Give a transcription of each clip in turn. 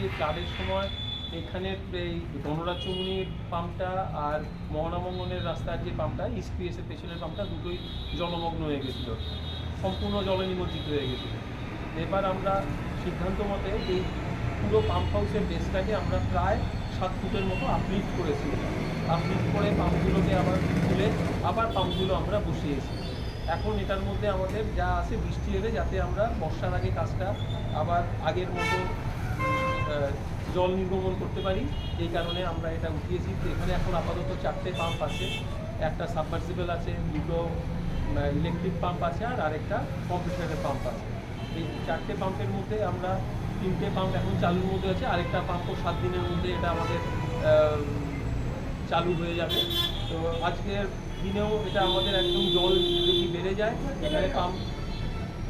যে ফ্লাডের সময় এখানে এই গণরাজ্যমণির পাম্পটা আর মহানামঙ্গনের রাস্তার যে পাম্পটা ইস্ট পিএসের পেছনের পাম্পটা দুটোই জলমগ্ন হয়ে গেছিল। সম্পূর্ণ জলে নিমজ্জিত হয়ে গেছিল। এবার আমরা সিদ্ধান্ত মতে এই পুরো পাম্প হাউসের বেসটাকে আমরা প্রায় সাত ফুটের মতো আপলিফ্ট করেছি। আপলিফ্ট করে পাম্পগুলোকে আবার তুলে আবার পাম্পগুলো আমরা বসিয়েছি। এখন এটার মধ্যে আমাদের যা আছে বৃষ্টি এলে যাতে আমরা বর্ষার আগে কাজটা আবার আগের মতো জল নির্গমন করতে পারি। এই কারণে আমরা এটা উঠিয়েছি। এখানে এখন আপাতত চারটে পাম্প আছে। একটা সাবমার্সিবল আছে, দুটো ইলেকট্রিক পাম্প আছে, আর আরেকটা কম্পিউটারের পাম্প আছে। এই চারটে পাম্পের মধ্যে আমরা তিনটে পাম্প এখন চালুর মধ্যে আছে। আরেকটা পাম্পও সাত দিনের মধ্যে এটা আমাদের চালু হয়ে যাবে। তো আজকের দিনেও এটা আমাদের একদম জল যদি বেড়ে যায়, এখানে পাম্প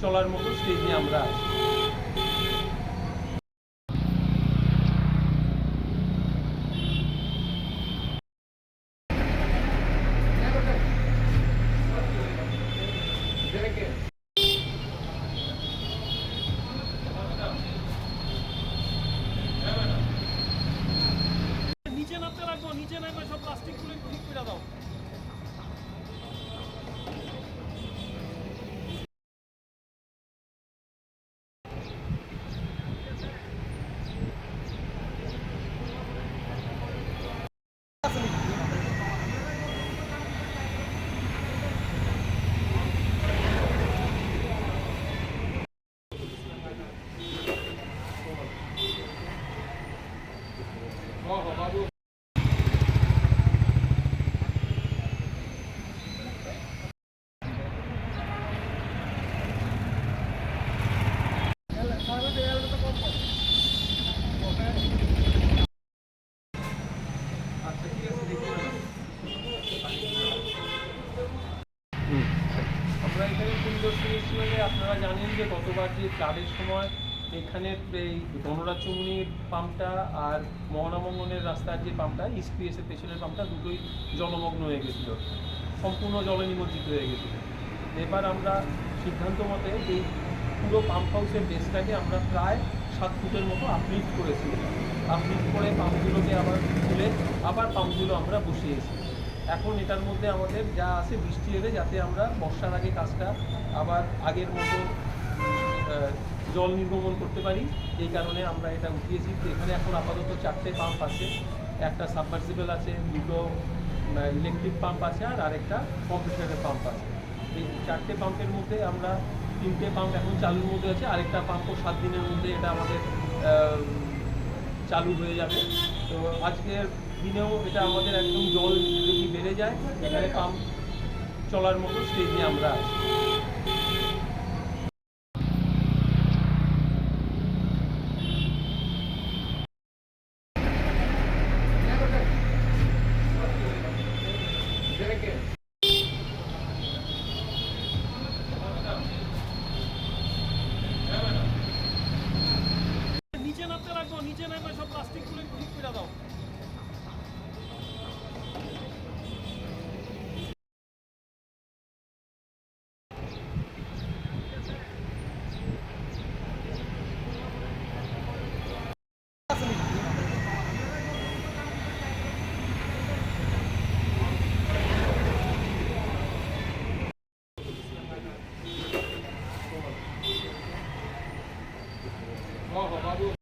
চলার মতো স্টেজে আমরা আছি। নিচে নামে সব প্লাস্টিকগুলো ঠিক করে দাও আচ্ছা ঠিক আছে দেখুন আমরা এখানে পরিদর্শন হিসেবে আপনারা জানেন যে গতবার যে ফ্লাডের সময় এখানে এই গণরাজ্যমণির পাম্পটা আর মহানামঙ্গনের রাস্তার যে পাম্পটা ইস্ট পিএসের পেছনের পাম্পটা দুটোই জলমগ্ন হয়ে গেছিল। সম্পূর্ণ জলে নিমজ্জিত হয়ে গেছিল। এবার আমরা সিদ্ধান্ত মতে এই পুরো পাম্প হাউসের বেসটাকে আমরা প্রায় সাত ফুটের মতো আপলিফ্ট করেছি। আপলিফ্ট করে পাম্পগুলোকে আবার তুলে আবার পাম্পগুলো আমরা বসিয়েছি। এখন এটার মধ্যে আমাদের যা আছে বৃষ্টি এলে যাতে আমরা বর্ষার আগে কাজটা আবার আগের মতো জল নির্গমন করতে পারি। এই কারণে আমরা এটা উঠিয়েছি। এখানে এখন আপাতত চারটে পাম্প আছে। একটা সাবমার্সিবল আছে, দুটো ইলেকট্রিক পাম্প আছে আর আরেকটা কম্পিউটারের পাম্প আছে। এই চারটে পাম্পের মধ্যে আমরা তিনটে পাম্প এখন চালুর মধ্যে আছে। আরেকটা পাম্পও সাত দিনের মধ্যে এটা আমাদের চালু হয়ে যাবে। তো আজকের দিনেও এটা আমাদের একদম জল যদি বেড়ে যায় এখানে পাম্প চলার মতো স্টেজে আমরা আছি। พ่อขอพ่อดู